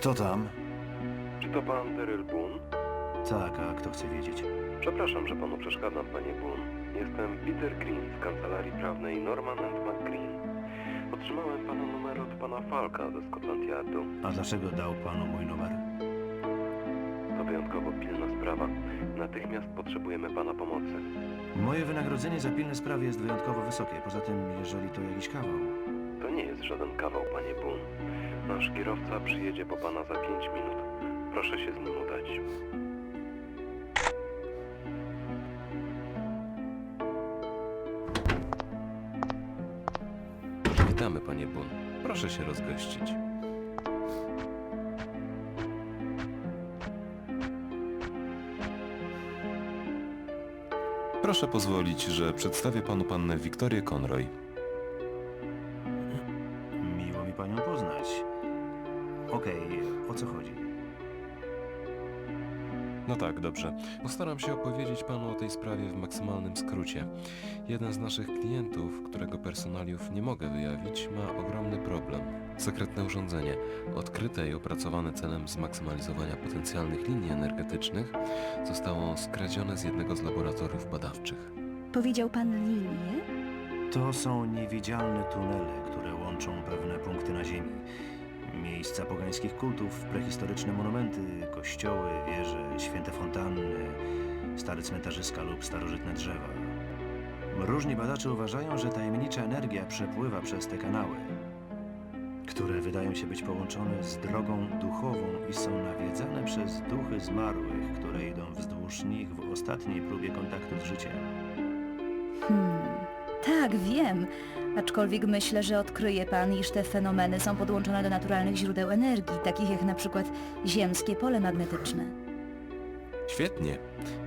Kto tam? Czy to pan Daryl Boone? Tak, a kto chce wiedzieć? Przepraszam, że panu przeszkadzam, panie Boone. Jestem Peter Green z kancelarii prawnej Norman and McGreen. Otrzymałem pana numer od pana Falka ze Scotland Yardu. A dlaczego dał panu mój numer? To wyjątkowo pilna sprawa. Natychmiast potrzebujemy pana pomocy. Moje wynagrodzenie za pilne sprawy jest wyjątkowo wysokie. Poza tym, jeżeli to jakiś kawał. To nie jest żaden kawał, panie Boone. Nasz kierowca przyjedzie po pana za pięć minut. Proszę się z nim udać. Witamy, panie Bun. Proszę się rozgościć. Proszę pozwolić, że przedstawię panu pannę Wiktorię Conroy. Miło mi panią poznać. Okej, o co chodzi? No tak, dobrze. Postaram się opowiedzieć panu o tej sprawie w maksymalnym skrócie. Jeden z naszych klientów, którego personaliów nie mogę wyjawić, ma ogromny problem. Sekretne urządzenie, odkryte i opracowane celem zmaksymalizowania potencjalnych linii energetycznych, zostało skradzione z jednego z laboratoriów badawczych. Powiedział pan linię? To są niewidzialne tunele, które łączą pewne punkty na Ziemi. Miejsca pogańskich kultów, prehistoryczne monumenty, kościoły, wieże, święte fontanny, stare cmentarzyska lub starożytne drzewa. Różni badacze uważają, że tajemnicza energia przepływa przez te kanały, które wydają się być połączone z drogą duchową i są nawiedzane przez duchy zmarłych, które idą wzdłuż nich w ostatniej próbie kontaktu z życiem. Hmm, tak, wiem. Aczkolwiek myślę, że odkryje pan, iż te fenomeny są podłączone do naturalnych źródeł energii, takich jak na przykład ziemskie pole magnetyczne. Świetnie.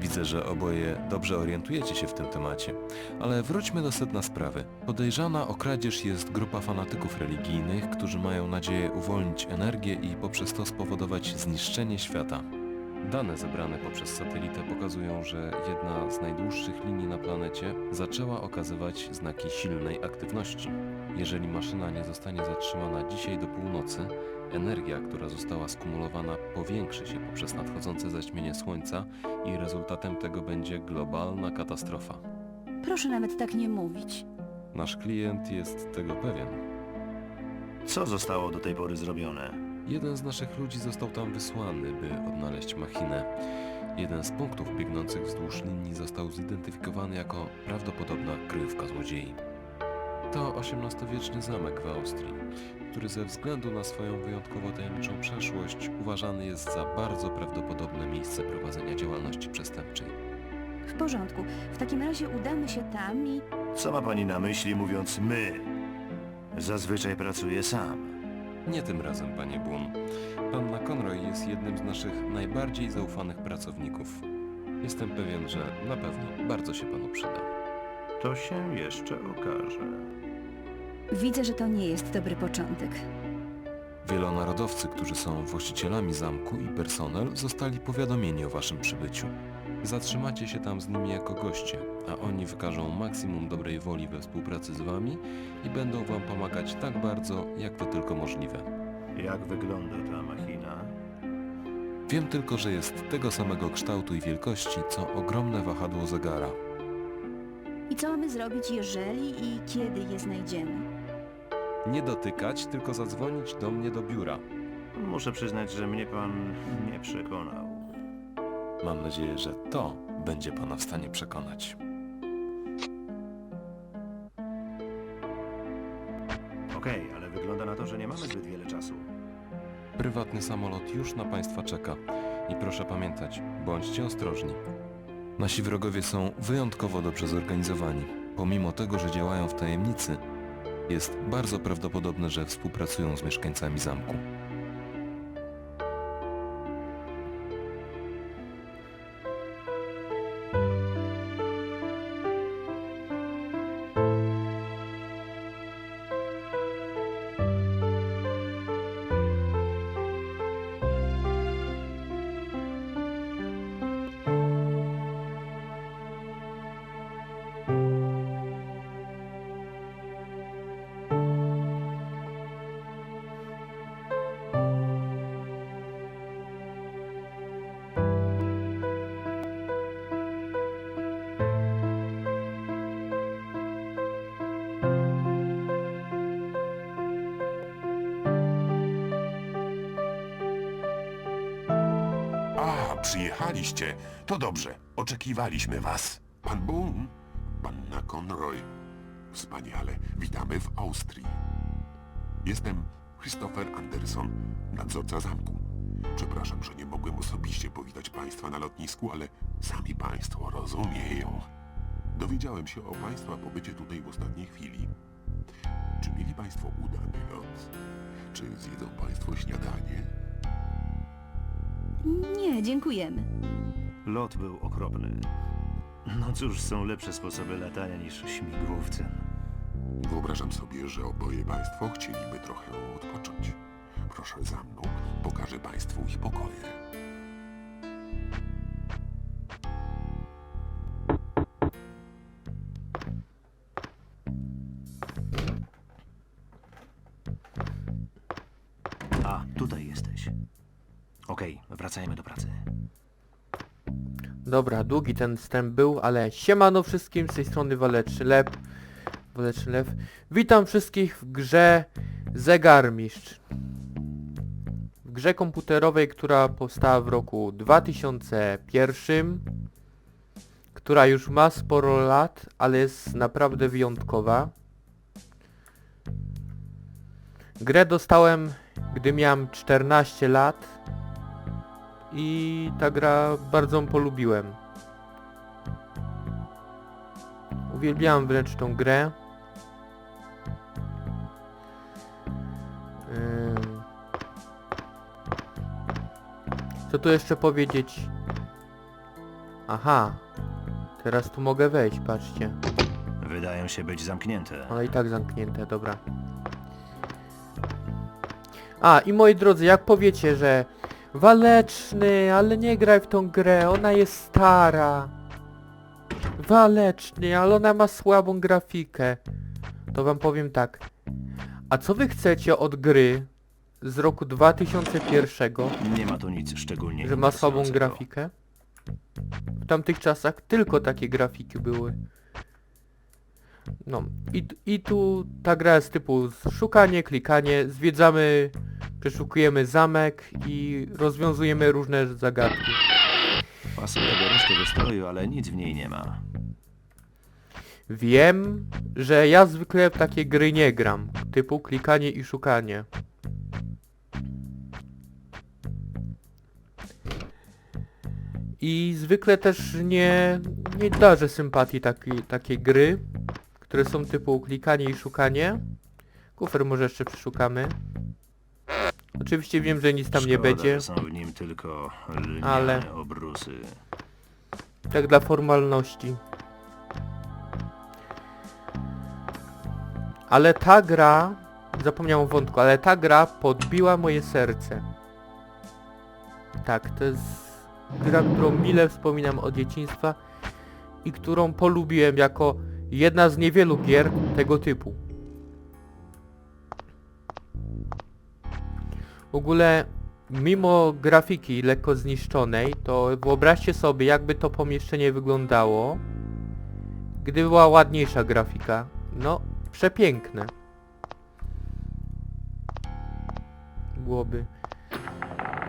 Widzę, że oboje dobrze orientujecie się w tym temacie. Ale wróćmy do sedna sprawy. Podejrzana o kradzież jest grupa fanatyków religijnych, którzy mają nadzieję uwolnić energię i poprzez to spowodować zniszczenie świata. Dane zebrane poprzez satelitę pokazują, że jedna z najdłuższych linii na planecie zaczęła okazywać znaki silnej aktywności. Jeżeli maszyna nie zostanie zatrzymana dzisiaj do północy, Energia, która została skumulowana, powiększy się poprzez nadchodzące zaćmienie Słońca i rezultatem tego będzie globalna katastrofa. Proszę nawet tak nie mówić. Nasz klient jest tego pewien. Co zostało do tej pory zrobione? Jeden z naszych ludzi został tam wysłany, by odnaleźć machinę. Jeden z punktów biegnących wzdłuż linii został zidentyfikowany jako prawdopodobna kryjówka złodziei. To XVIII-wieczny zamek w Austrii, który ze względu na swoją wyjątkowo tajemniczą przeszłość uważany jest za bardzo prawdopodobne miejsce prowadzenia działalności przestępczej. W porządku. W takim razie udamy się tam i... Co ma pani na myśli mówiąc my? Zazwyczaj pracuję sam. Nie tym razem, panie Boone. Panna Conroy jest jednym z naszych najbardziej zaufanych pracowników. Jestem pewien, że na pewno bardzo się panu przyda. To się jeszcze okaże. Widzę, że to nie jest dobry początek. Wielonarodowcy, którzy są właścicielami zamku i personel, zostali powiadomieni o waszym przybyciu. Zatrzymacie się tam z nimi jako goście, a oni wykażą maksimum dobrej woli we współpracy z wami i będą wam pomagać tak bardzo, jak to tylko możliwe. Jak wygląda ta machina? Wiem tylko, że jest tego samego kształtu i wielkości, co ogromne wahadło zegara. I co mamy zrobić, jeżeli i kiedy je znajdziemy? Nie dotykać, tylko zadzwonić do mnie do biura. Muszę przyznać, że mnie pan nie przekonał. Mam nadzieję, że to będzie pana w stanie przekonać. Okej, ale wygląda na to, że nie mamy zbyt wiele czasu. Prywatny samolot już na państwa czeka. I proszę pamiętać, bądźcie ostrożni. Nasi wrogowie są wyjątkowo dobrze zorganizowani. Pomimo tego, że działają w tajemnicy, jest bardzo prawdopodobne, że współpracują z mieszkańcami zamku. Przyjechaliście. To dobrze. Oczekiwaliśmy was. Pan Boone, panna Conroy. Wspaniale. Witamy w Austrii. Jestem Christopher Anderson, nadzorca zamku. Przepraszam, że nie mogłem osobiście powitać państwa na lotnisku, ale sami państwo rozumieją. Dowiedziałem się o państwa pobycie tutaj w ostatniej chwili. Czy mieli państwo udany lot? Czy zjedzą państwo śniadanie? Nie, dziękujemy. Lot był okropny. No cóż, są lepsze sposoby latania niż śmigłowce. Wyobrażam sobie, że oboje państwo chcieliby trochę odpocząć. Proszę za mną, pokażę państwu ich pokoje. Okej, wracajmy do pracy. Dobra, długi ten wstęp był, ale siemano wszystkim, z tej strony Waleczny Lew. Waleczny Lew. Witam wszystkich w grze Zegarmistrz. W grze komputerowej, która powstała w roku 2001. Która już ma sporo lat, ale jest naprawdę wyjątkowa. Grę dostałem, gdy miałem 14 lat i ta gra bardzo ją polubiłem. Uwielbiałem wręcz tą grę. Co tu jeszcze powiedzieć? Aha. Teraz tu mogę wejść, patrzcie. Wydają się być zamknięte. Ale i tak zamknięte, dobra. A, i moi drodzy, jak powiecie, że Waleczny, ale nie graj w tą grę, ona jest stara. Waleczny, ale ona ma słabą grafikę. To wam powiem tak. A co wy chcecie od gry z roku 2001, Nie ma tu nic szczególnie że ma słabą interesującego. grafikę? W tamtych czasach tylko takie grafiki były. No i, i tu ta gra jest typu szukanie, klikanie, zwiedzamy, przeszukujemy zamek i rozwiązujemy różne zagadki. Pasuje do reszty wystroju, ale nic w niej nie ma. Wiem, że ja zwykle w takie gry nie gram, typu klikanie i szukanie. I zwykle też nie, nie darzę sympatii takiej, takiej gry, które są typu klikanie i szukanie. Kufer może jeszcze przeszukamy. Oczywiście wiem, że nic tam nie Szkoda, będzie. że są w nim tylko lniane Ale- obrusy. Tak dla formalności. Ale ta gra, zapomniałem o wątku, ale ta gra podbiła moje serce. Tak, to jest gra, którą mile wspominam od dzieciństwa i którą polubiłem jako jedna z niewielu gier tego typu. W ogóle mimo grafiki lekko zniszczonej, to wyobraźcie sobie jakby to pomieszczenie wyglądało, gdy była ładniejsza grafika. No, przepiękne. Byłoby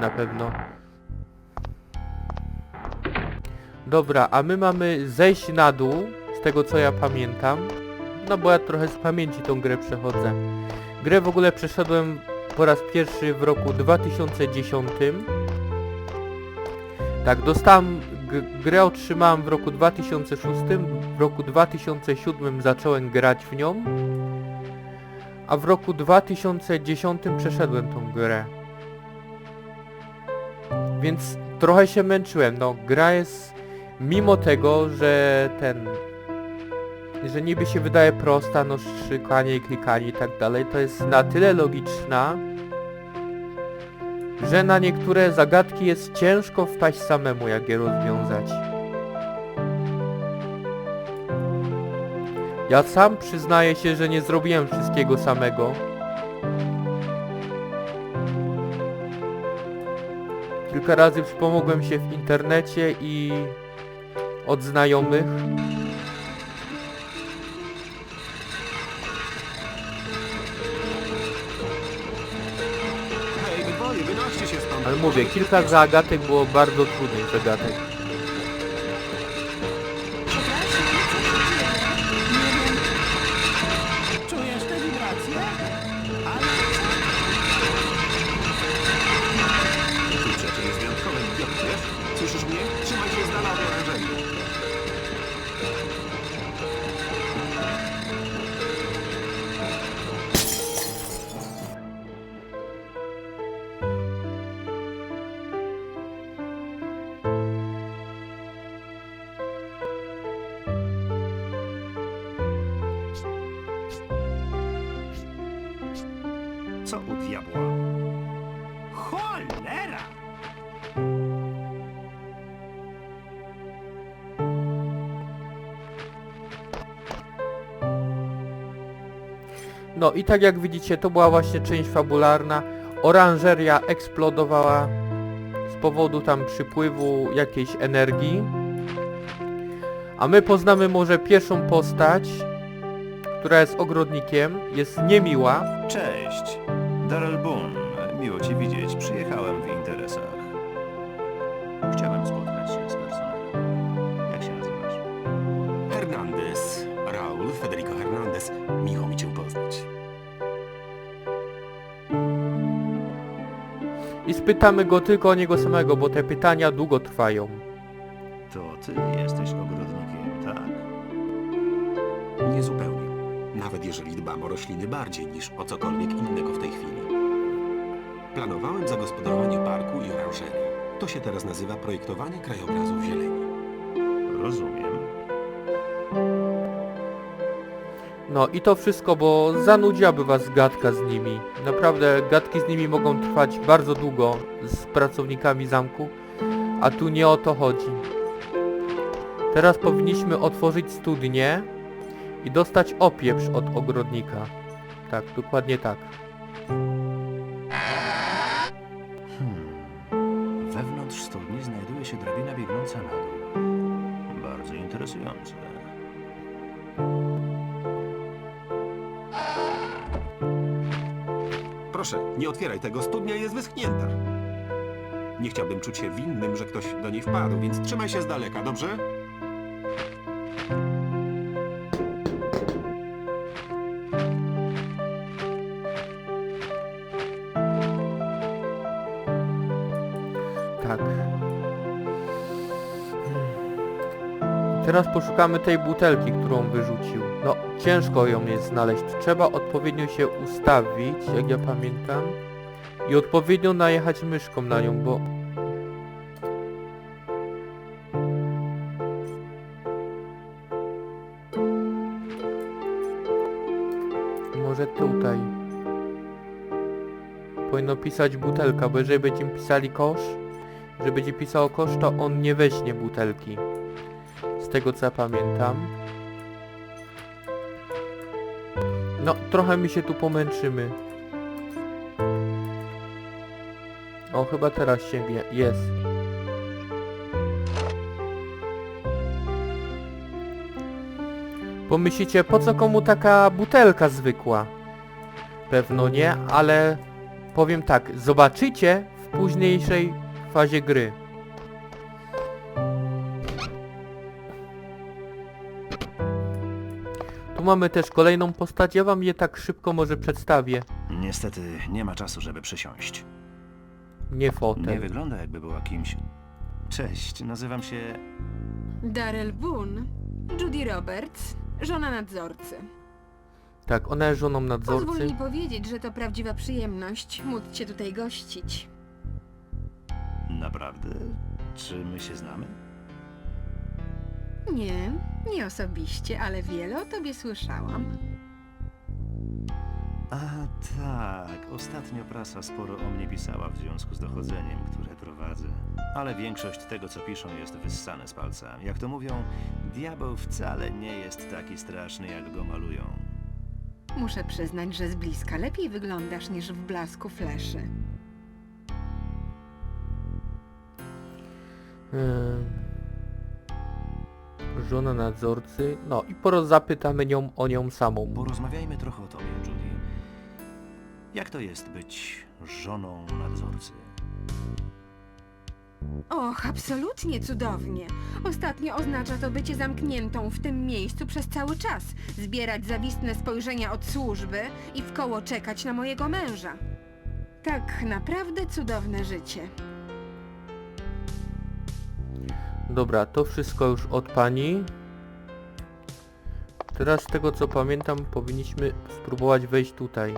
na pewno. Dobra, a my mamy zejść na dół, z tego co ja pamiętam. No bo ja trochę z pamięci tą grę przechodzę. Grę w ogóle przeszedłem po raz pierwszy w roku 2010. Tak, dostałem, grę otrzymałem w roku 2006, w roku 2007 zacząłem grać w nią, a w roku 2010 przeszedłem tą grę. Więc trochę się męczyłem, no gra jest, mimo tego, że ten, że niby się wydaje prosta, no szykanie i klikanie i tak dalej, to jest na tyle logiczna, że na niektóre zagadki jest ciężko wpaść samemu, jak je rozwiązać. Ja sam przyznaję się, że nie zrobiłem wszystkiego samego. Kilka razy wspomogłem się w internecie i od znajomych. Mówię, kilka zagadek było bardzo trudnych zagadek. No i tak jak widzicie, to była właśnie część fabularna. Oranżeria eksplodowała z powodu tam przypływu jakiejś energii. A my poznamy może pierwszą postać, która jest ogrodnikiem, jest niemiła. Cześć. Darrell Boone. Miło cię widzieć. Przyjechałem I spytamy go tylko o niego samego, bo te pytania długo trwają. To ty jesteś ogrodnikiem, tak? Niezupełnie. Nawet jeżeli dbam o rośliny bardziej niż o cokolwiek innego w tej chwili. Planowałem zagospodarowanie parku i oranżerii. To się teraz nazywa projektowanie krajobrazu zieleni. Rozumiem. No i to wszystko, bo zanudziłaby was gadka z nimi. Naprawdę gadki z nimi mogą trwać bardzo długo z pracownikami zamku, a tu nie o to chodzi. Teraz powinniśmy otworzyć studnię i dostać opieprz od ogrodnika. Tak, dokładnie tak. Nie otwieraj tego, studnia jest wyschnięta. Nie chciałbym czuć się winnym, że ktoś do niej wpadł, więc trzymaj się z daleka, dobrze? Tak. Teraz poszukamy tej butelki, którą wyrzucił. No, ciężko ją jest znaleźć. Trzeba odpowiednio się ustawić, jak ja pamiętam. I odpowiednio najechać myszką na nią, bo... Może tutaj. Powinno pisać butelka, bo jeżeli będziemy pisali kosz, że będzie pisało kosz, to on nie weźmie butelki. Z tego co ja pamiętam. No, trochę mi się tu pomęczymy. O, chyba teraz się wie. Jest. Pomyślicie, po co komu taka butelka zwykła? Pewno nie, ale powiem tak, zobaczycie w późniejszej fazie gry. Mamy też kolejną postać, ja wam je tak szybko może przedstawię. Niestety nie ma czasu, żeby przysiąść. Nie Nie fotel. wygląda jakby była kimś... Cześć, nazywam się... Darrell Boone, Judy Roberts, żona nadzorcy. Tak, ona jest żoną Pozwól nadzorcy. mi powiedzieć, że to prawdziwa przyjemność móc cię tutaj gościć. Naprawdę? Czy my się znamy? Nie, nie osobiście, ale wiele o tobie słyszałam. A tak, ostatnio prasa sporo o mnie pisała w związku z dochodzeniem, które prowadzę. Ale większość tego, co piszą, jest wyssane z palca. Jak to mówią, diabeł wcale nie jest taki straszny, jak go malują. Muszę przyznać, że z bliska lepiej wyglądasz niż w blasku fleszy. Ym, Żona nadzorcy. No i poro zapytamy nią o nią samą. Porozmawiajmy trochę o tobie, Judy. Jak to jest być żoną nadzorcy? Och, absolutnie cudownie. Ostatnio oznacza to bycie zamkniętą w tym miejscu przez cały czas, zbierać zawistne spojrzenia od służby i w koło czekać na mojego męża. Tak naprawdę cudowne życie. Dobra, to wszystko już od pani. Teraz z tego co pamiętam powinniśmy spróbować wejść tutaj.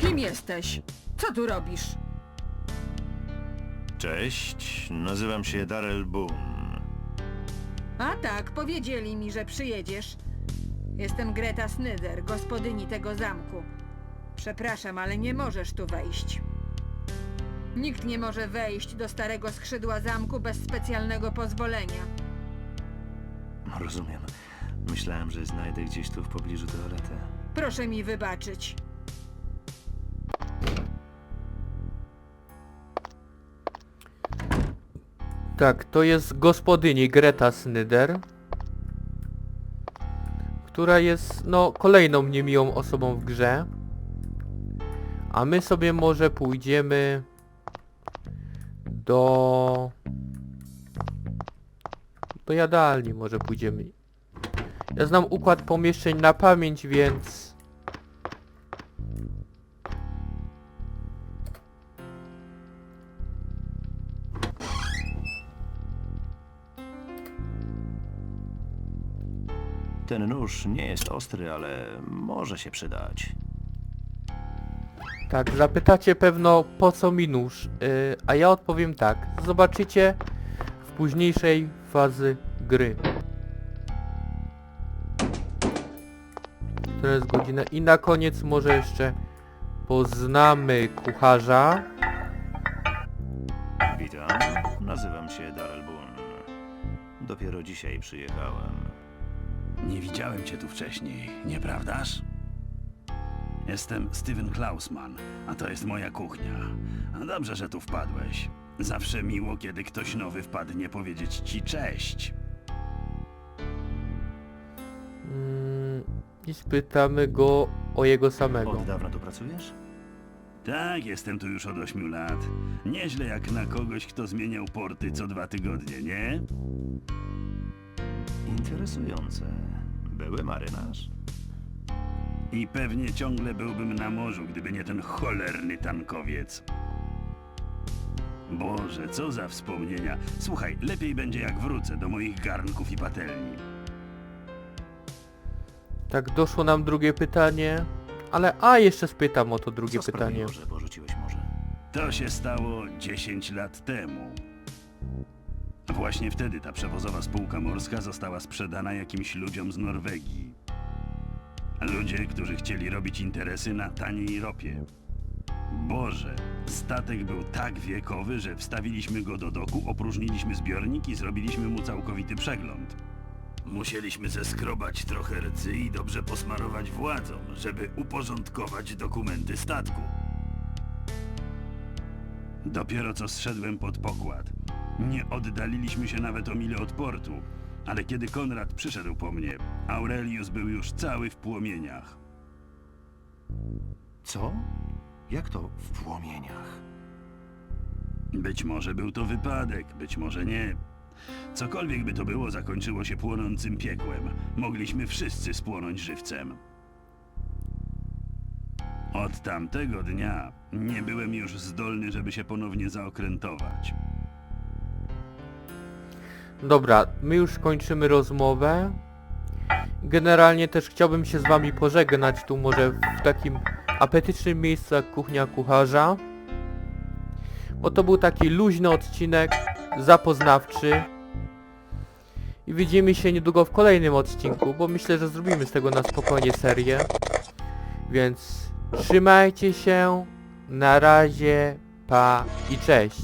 Kim jesteś? Co tu robisz? Cześć, nazywam się Darrell Boone. A tak, powiedzieli mi, że przyjedziesz. Jestem Greta Snyder, gospodyni tego zamku. Przepraszam, ale nie możesz tu wejść. Nikt nie może wejść do starego skrzydła zamku bez specjalnego pozwolenia. Rozumiem. Myślałem, że znajdę gdzieś tu w pobliżu toaletę. Proszę mi wybaczyć. Tak, to jest gospodyni Greta Snyder. Która jest, no, kolejną niemiłą osobą w grze. A my sobie może pójdziemy do... Do jadalni może pójdziemy. Ja znam układ pomieszczeń na pamięć, więc... Ten nóż nie jest ostry, ale może się przydać. Tak, zapytacie pewno po co mi nóż, yy, a ja odpowiem tak. Zobaczycie w późniejszej fazy gry. To jest godzina i na koniec może jeszcze poznamy kucharza. Witam, nazywam się Darrell Boone. Dopiero dzisiaj przyjechałem. Nie widziałem cię tu wcześniej, nieprawdaż? Jestem Steven Klausman, a to jest moja kuchnia. A Dobrze, że tu wpadłeś. Zawsze miło, kiedy ktoś nowy wpadnie powiedzieć ci cześć. Mm, I spytamy go o jego samego. Od dawna tu pracujesz? Tak, jestem tu już od 8 lat. Nieźle jak na kogoś, kto zmieniał porty co dwa tygodnie, nie? Interesujące. Były marynarz? I pewnie ciągle byłbym na morzu, gdyby nie ten cholerny tankowiec. Boże, co za wspomnienia. Słuchaj, lepiej będzie jak wrócę do moich garnków i patelni. Tak, doszło nam drugie pytanie. Ale, a jeszcze spytam o to drugie Co pytanie. sprawiło, że porzuciłeś morze? To się stało 10 lat temu. Właśnie wtedy ta przewozowa spółka morska została sprzedana jakimś ludziom z Norwegii. Ludzie, którzy chcieli robić interesy na taniej ropie. Boże, statek był tak wiekowy, że wstawiliśmy go do doku, opróżniliśmy zbiornik i zrobiliśmy mu całkowity przegląd. Musieliśmy zeskrobać trochę rdzy i dobrze posmarować władzom, żeby uporządkować dokumenty statku. Dopiero co zszedłem pod pokład. Nie oddaliliśmy się nawet o milę od portu, ale kiedy Konrad przyszedł po mnie, Aurelius był już cały w płomieniach. Co? Jak to w płomieniach? Być może był to wypadek, być może nie. Cokolwiek by to było, zakończyło się płonącym piekłem. Mogliśmy wszyscy spłonąć żywcem. Od tamtego dnia nie byłem już zdolny, żeby się ponownie zaokrętować. Dobra, my już kończymy rozmowę. Generalnie też chciałbym się z wami pożegnać tu może w takim apetycznym miejscu jak kuchnia kucharza. Bo to był taki luźny odcinek, zapoznawczy. I widzimy się niedługo w kolejnym odcinku, bo myślę, że zrobimy z tego na spokojnie serię. Więc trzymajcie się, na razie, pa i cześć.